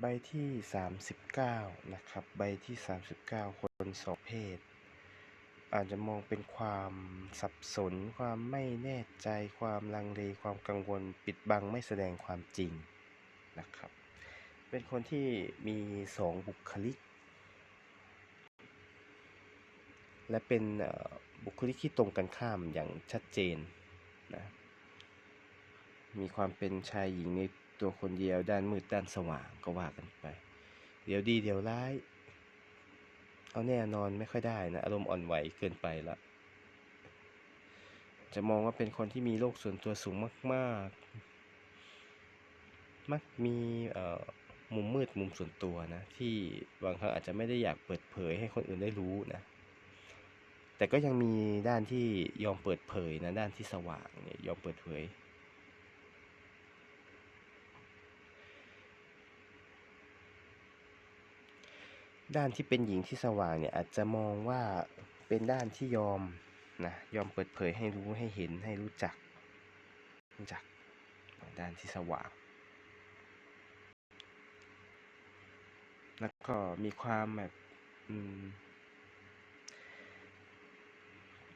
ใบที่ 39 นะครับ ใบที่ 39 คนสองเพศ อาจจะมองเป็นความสับสน ความไม่แน่ใจ ความลังเล ความกังวล ปิดบังไม่แสดงความจริงนะครับ เป็นคนที่มีสองบุคลิก และเป็นบุคลิกที่ตรงกันข้ามอย่างชัดเจนนะมีความเป็นชายหญิงใน ตัวคนเดียวด้านมืดด้านสว่างก็ว่ากันไป เดี๋ยวดีเดี๋ยวร้าย เอาแน่นอนไม่ค่อยได้นะ อารมณ์อ่อนไหวเกินไปละ จะมองว่าเป็นคนที่มีโลกส่วนตัวสูงมากๆ มักมีเอ่อมุมมืดมุมส่วนตัวนะ ที่บางครั้งอาจจะไม่ได้อยากเปิดเผยให้คนอื่นได้รู้นะแต่ก็ยังมีด้านที่ยอมเปิดเผยนะด้านที่สว่างเนี่ยยอมเปิดเผย ด้านที่เป็นหญิงที่สว่างเนี่ยอาจจะมองว่าเป็นด้านที่ยอมนะยอมเปิดเผยให้รู้ให้เห็นให้รู้จัก รู้จักด้านที่สว่าง แล้วก็มีความแบบ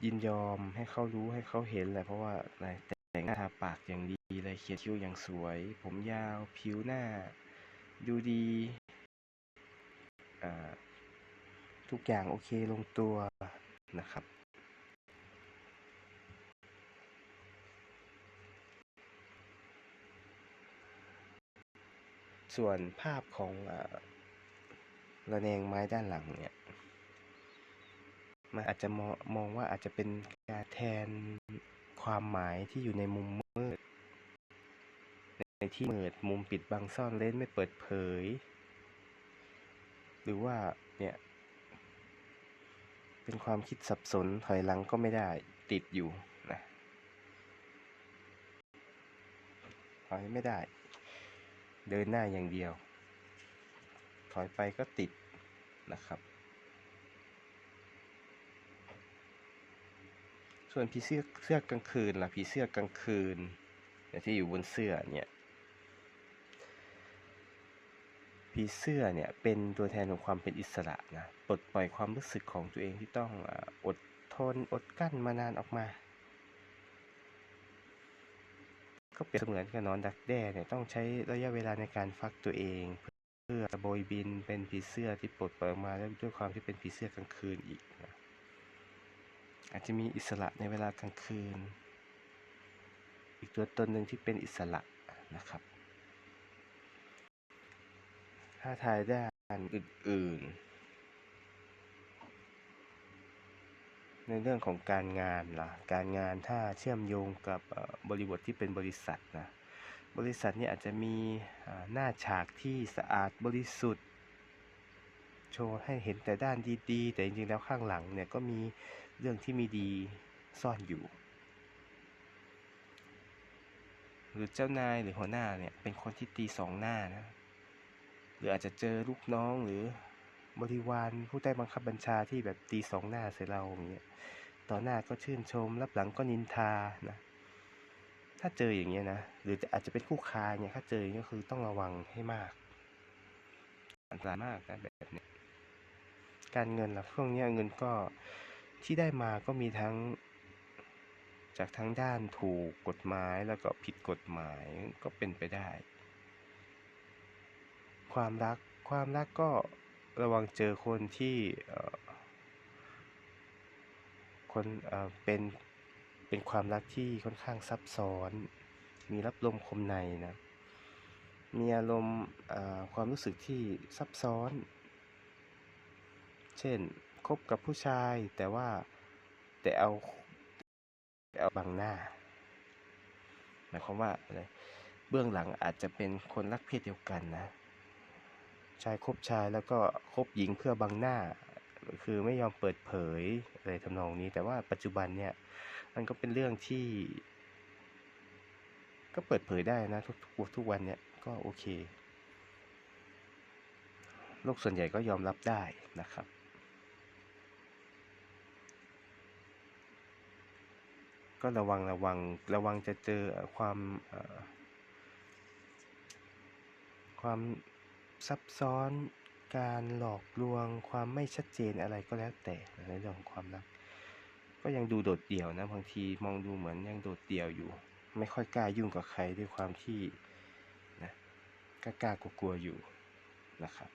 ยินยอมให้เขารู้ให้เขาเห็นแหละเพราะว่าอะไรแต่งหน้าทาปากอย่างดีเลยเขียนคิ้วอย่างสวย ผมยาวผิวหน้า ดูดี ทุกอย่างโอเคลงตัวนะครับ ส่วนภาพของอระแนงไม้ด้านหลังเนี่ย มันอาจจะมองมองว่าอาจจะเป็นการแทนความหมายที่อยู่ในมุมมืด ในที่มืดมุมปิดบังซ่อนเร้นไม่เปิดเผย หรือว่าเนี่ยเป็นความคิดสับสนถอยหลังก็ไม่ได้ติดอยู่นะถอยไม่ได้ เดินหน้าอย่างเดียว ถอยไปก็ติดนะครับ ส่วนผีเสื้อเสื้อกลางคืนล่ะผีเสื้อกลางคืนที่อยู่บนเสื้อเนี่ย ผีเสื้อเนี่ยเป็นตัวแทนของความเป็นอิสระนะปลดปล่อยความรู้สึกของตัวเองที่ต้องอดทนอดกั้นมานานออกมา ก็เปรียบเสมือนกับนอนดักแด้เนี่ยต้องใช้ระยะเวลาในการฟักตัวเอง เพื่อจะโบยบินเป็นผีเสื้อที่ปลดปล่อยออกมาแล้วด้วยความที่เป็นผีเสื้อกลางคืนอีกนะอาจจะมีอิสระในเวลากลางคืน อีกตัวตนหนึ่งที่เป็นอิสระนะครับ ถ้าทายด้านอื่นๆ ในเรื่องของการงานล่ะ การงานถ้าเชื่อมโยงกับบริบทที่เป็นบริษัทนะ บริษัทนี้อาจจะมีหน้าฉากที่สะอาดบริสุทธิ์ โชว์ให้เห็นแต่ด้านดีๆ แต่จริงๆแล้วข้างหลังเนี่ยก็มีเรื่องที่มีดีซ่อนอยู่หรือเจ้านายหรือหัวหน้าเนี่ยเป็นคนที่ตีสองหน้านะ รืออาจจะเจอลูกน้องหรือบริวารผู้ใต้บังคับบัญชาที่แบบตีสองหน้าใส่เราอย่างเงี้ยต่อหน้าก็ชื่นชมรับหลังก็นินทานะถ้าเจออย่างเงี้ยนะหรืออาจจะเป็นคู่ค้าเนี่ยถ้าเจออย่างเงี้ยคือต้องระวังให้มากอันตรายมากนะแบบนี้การเงินล่ะช่วงเนี้ยเงินก็ที่ได้มาก็มีทั้งจากทั้งด้านถูกกฎหมายแล้วก็ผิดกฎหมายก็เป็นไปได้ ความรัก ความรักก็ระวังเจอคนที่คนเป็นเป็นความรักที่ค่อนข้างซับซ้อน มีรับลมคมในนะ มีอารมณ์ความรู้สึกที่ซับซ้อน เช่นคบกับผู้ชายแต่ว่าแต่เอาแต่เอาบังหน้า หมายความว่าอะไรเบื้องหลังอาจจะเป็นคนรักเพศเดียวกันนะ ชายคบชายแล้วก็คบหญิงเพื่อบังหน้า คือไม่ยอมเปิดเผยอะไรทำนองนี้ แต่ว่าปัจจุบันเนี่ยมันก็เป็นเรื่องที่ ก็เปิดเผยได้นะทุกทุกทุกวันเนี่ยก็โอเคโลกส่วนใหญ่ก็ยอมรับได้นะครับ ก็ระวังระวังระวังจะเจอความความ ซับซ้อนการหลอกลวงความไม่ชัดเจนอะไรก็แล้วแต่ในเรื่องของความรัก ก็ยังดูโดดเดี่ยวนะบางทีมองดูเหมือนยังโดดเดี่ยวอยู่ ไม่ค่อยกล้ายุ่งกับใครด้วยความที่นะกล้ากลัวๆอยู่นะครับ